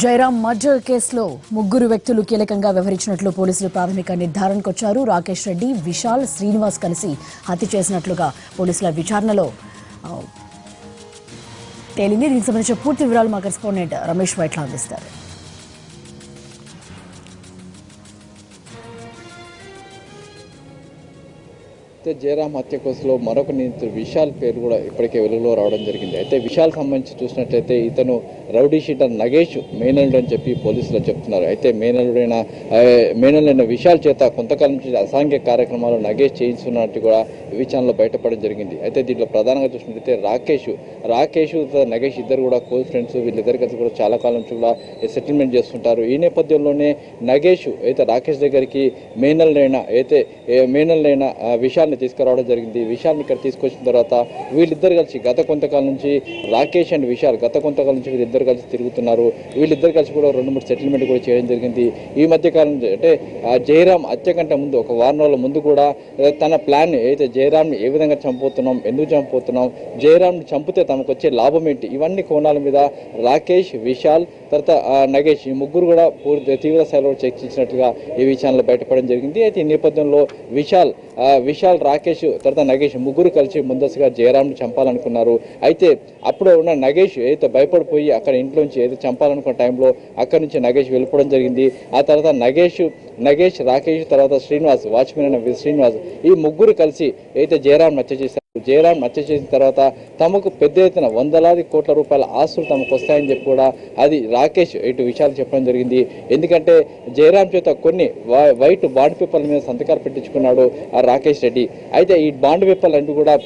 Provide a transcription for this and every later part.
Jayaram murder కేసులో ముగ్గురు వ్యక్తులు కీలకంగా వ్యవహరించినట్లు పోలీసులు ప్రాథమిక నిర్ధారణకు వచ్చారు. రాకేష్ రెడ్డి విశాల్ శ్రీనివాస్ కలిసి హత్య చేసినట్లుగా పోలీసుల విచారణలో తేలింది. దీనికి సంబంధించిన పూర్తి వివరాలు మా కరెస్పాండెంట్ రమేష్ వైట్ల అందిస్తారు అయితే జయరాం హత్య కేసులో మరొక నిందితుడు విశాల్ పేరు కూడా ఇప్పటికే వెలుగులో రావడం జరిగింది. అయితే విశాల్ సంబంధించి చూసినట్లయితే ఇతను రౌడీ షీటర్ నగేష్ మేనల్లుడు అని చెప్పి పోలీసులు చెప్తున్నారు. అయితే మేనల్డైన మేనల్డైన విశాల్ చేత కొంతకాలం నుంచి అసాంఘిక కార్యక్రమాలు నగేష్ చేయించున్నట్టు కూడా విచారణలో బయటపడడం జరిగింది. అయితే దీంట్లో ప్రధానంగా చూసినట్లయితే రాకేష్ రాకేష్ నగేష్ ఇద్దరు కూడా క్లోజ్ ఫ్రెండ్స్ వీళ్ళిద్దరికీ కలిసి కూడా చాలా కాలం నుంచి కూడా సెటిల్మెంట్ చేస్తుంటారు. ఈ నేపథ్యంలోనే నగేష్ అయితే రాకేష్ దగ్గరికి మేనల్డైన అయితే మేనల్డైన విశాల్ విశాల్ని తీసుకురావడం జరిగింది. విశాల్ని ఇక్కడ తీసుకొచ్చిన తర్వాత వీళ్ళిద్దరు కలిసి గత కొంతకాలం నుంచి రాకేష్ అండ్ విశాల్ గత కొంతకాలం నుంచి వీళ్ళిద్దరు కలిసి తిరుగుతున్నారు. వీళ్ళిద్దరు కలిసి కూడా రెండు మూడు సెటిల్మెంట్ కూడా చేయడం జరిగింది. ఈ మధ్య కాలం అంటే జయరామ్ హత్య కంటే ముందు ఒక వారం రోజుల ముందు కూడా తన ప్లాన్ అయితే జయరామ్ని ఏ విధంగా చంపుతున్నాం ఎందుకు చంపుతున్నాం జయరామ్ని చంపితే తమకు వచ్చే లాభం ఏంటి ఇవన్నీ కోణాల మీద రాకేష్ విశాల్ తర్వాత నగేష్ ఈ ముగ్గురు కూడా పూర్తి తీవ్ర స్థాయిలో చర్చించినట్లుగా ఈ విషయాల్లో బయటపడడం జరిగింది. అయితే ఈ నేపథ్యంలో విశాల్ విశాల్ ఇవాళ రాకేష్ తర్వాత నగేష్ ముగ్గురు కలిసి ముందస్తుగా జయరామ్ని చంపాలనుకున్నారు. అయితే అప్పుడు ఉన్న నగేష్ ఏదైతే భయపడిపోయి అక్కడ ఇంట్లోంచి ఏదైతే చంపాలనుకున్న టైంలో అక్కడి నుంచి నగేష్ వెళ్ళిపోవడం జరిగింది. ఆ తర్వాత నగేష్ నగేష్ రాకేష్ తర్వాత శ్రీనివాస్ వాచ్మెన్ అయిన శ్రీనివాస్ ఈ ముగ్గురు కలిసి ఏదైతే జయరామ్ హత్య చేశారు జయరాం హత్య చేసిన తర్వాత తమకు పెద్ద ఎత్తున వందలాది కోట్ల రూపాయల ఆస్తులు తమకు వస్తాయని చెప్పి కూడా అది రాకేష్ ఇటు విషయాలు చెప్పడం జరిగింది. ఎందుకంటే జయరాం చేత కొన్ని వై- వైట్ బాండ్ పేపర్ల మీద సంతకాలు పెట్టించుకున్నాడు ఆ రాకేష్ రెడ్డి. అయితే ఈ బాండ్ పేపర్లు అంటూ కూడా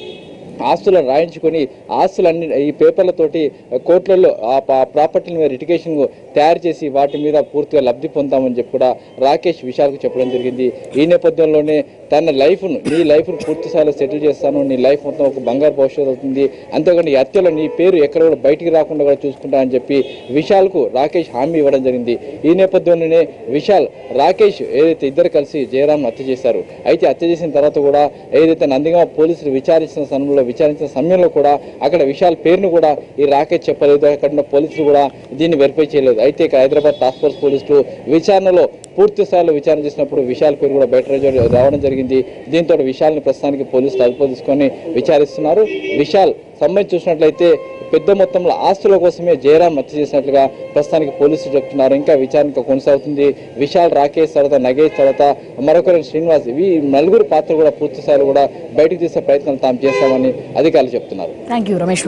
ఆస్తులను రాయించుకొని ఆస్తులన్నీ ఈ పేపర్లతోటి కోర్టులలో ఆ పా- ప్రాపర్టీల మీద లిటిగేషన్ తయారు చేసి వాటి మీద పూర్తిగా లబ్ధి పొందామని చెప్పి కూడా రాకేష్ విశాల్కు చెప్పడం జరిగింది. ఈ నేపథ్యంలోనే తన లైఫ్ను నీ లైఫ్ను పూర్తి స్థాయిలో సెటిల్ చేస్తాను. నీ లైఫ్ మొత్తం ఒక బంగారు భవిష్యత్తు అవుతుంది. అంతేకాని ఈ హత్యలో నీ పేరు ఎక్కడ కూడా బయటికి రాకుండా కూడా చూసుకుంటా అని చెప్పి విశాల్కు రాకేష్ హామీ ఇవ్వడం జరిగింది. ఈ నేపథ్యంలోనే విశాల్ రాకేష్ ఏదైతే ఇద్దరు కలిసి జయరామ్ను హత్య చేశారు అయితే హత్య చేసిన తర్వాత కూడా ఏదైతే నందిగా పోలీసులు విచారించిన సమయంలో విచారించిన సమయంలో కూడా అక్కడ విశాల్ పేరును కూడా ఈ రాకేష్ చెప్పలేదు. అక్కడ ఉన్న పోలీసులు కూడా దీన్ని వెరిఫై చేయలేదు. అయితే ఇక హైదరాబాద్ టాస్క్ ఫోర్స్ పోలీసులు విచారణలో పూర్తి స్థాయిలో విచారణ చేసినప్పుడు విశాల్ పేరు కూడా బయట రావడం జరిగింది. దీంతో విశాల్ని ప్రస్తుతానికి పోలీసులు అదుపు తీసుకొని విచారిస్తున్నారు. విశాల్ సంబంధించి చూసినట్లయితే పెద్ద మొత్తంలో ఆస్తుల కోసమే జయరాం హత్య చేసినట్లుగా ప్రస్తుతానికి పోలీసులు చెప్తున్నారు. ఇంకా విచారణ కొనసాగుతుంది. విశాల్ రాకేష్ తర్వాత నగేష్ తర్వాత మరొకరు శ్రీనివాస్ ఈ నలుగురు పాత్ర కూడా పూర్తిస్థాయిలో కూడా బయటకు తీసే ప్రయత్నం తాము చేస్తామని అధికారులు చెప్తున్నారు. Thank you Ramesh